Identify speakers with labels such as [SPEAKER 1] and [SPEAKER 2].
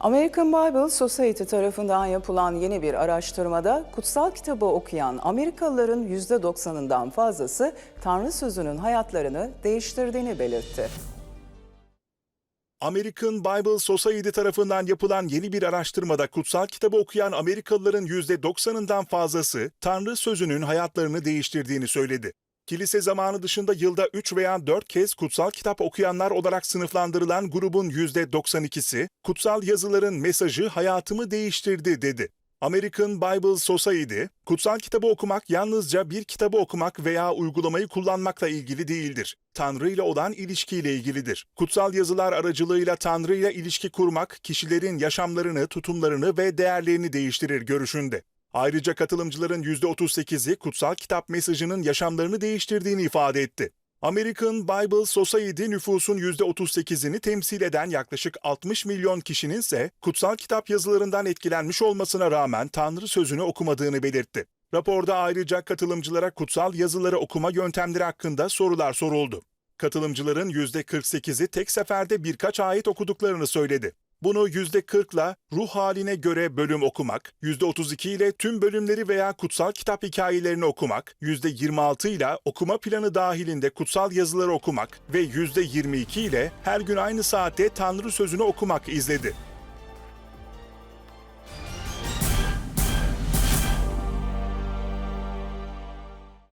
[SPEAKER 1] American Bible Society tarafından yapılan yeni bir araştırmada kutsal kitabı okuyan Amerikalıların %90'ından fazlası Tanrı sözünün hayatlarını değiştirdiğini belirtti.
[SPEAKER 2] American Bible Society tarafından yapılan yeni bir araştırmada kutsal kitabı okuyan Amerikalıların %90'ından fazlası Tanrı sözünün hayatlarını değiştirdiğini söyledi. Kilise zamanı dışında yılda 3 veya 4 kez kutsal kitap okuyanlar olarak sınıflandırılan grubun %92'si, kutsal yazıların mesajı hayatımı değiştirdi dedi. American Bible Society, kutsal kitabı okumak yalnızca bir kitabı okumak veya uygulamayı kullanmakla ilgili değildir. Tanrı ile olan ilişkiyle ilgilidir. Kutsal yazılar aracılığıyla Tanrı ile ilişki kurmak, kişilerin yaşamlarını, tutumlarını ve değerlerini değiştirir görüşünde. Ayrıca katılımcıların %38'i kutsal kitap mesajının yaşamlarını değiştirdiğini ifade etti. American Bible Society nüfusun %38'ini temsil eden yaklaşık 60 milyon kişinin ise kutsal kitap yazılarından etkilenmiş olmasına rağmen Tanrı sözünü okumadığını belirtti. Raporda ayrıca katılımcılara kutsal yazıları okuma yöntemleri hakkında sorular soruldu. Katılımcıların %48'i tek seferde birkaç ayet okuduklarını söyledi. Bunu %40'la ruh haline göre bölüm okumak, %32 ile tüm bölümleri veya kutsal kitap hikayelerini okumak, %26 ile okuma planı dahilinde kutsal yazıları okumak ve %22 ile her gün aynı saatte Tanrı sözünü okumak izledi.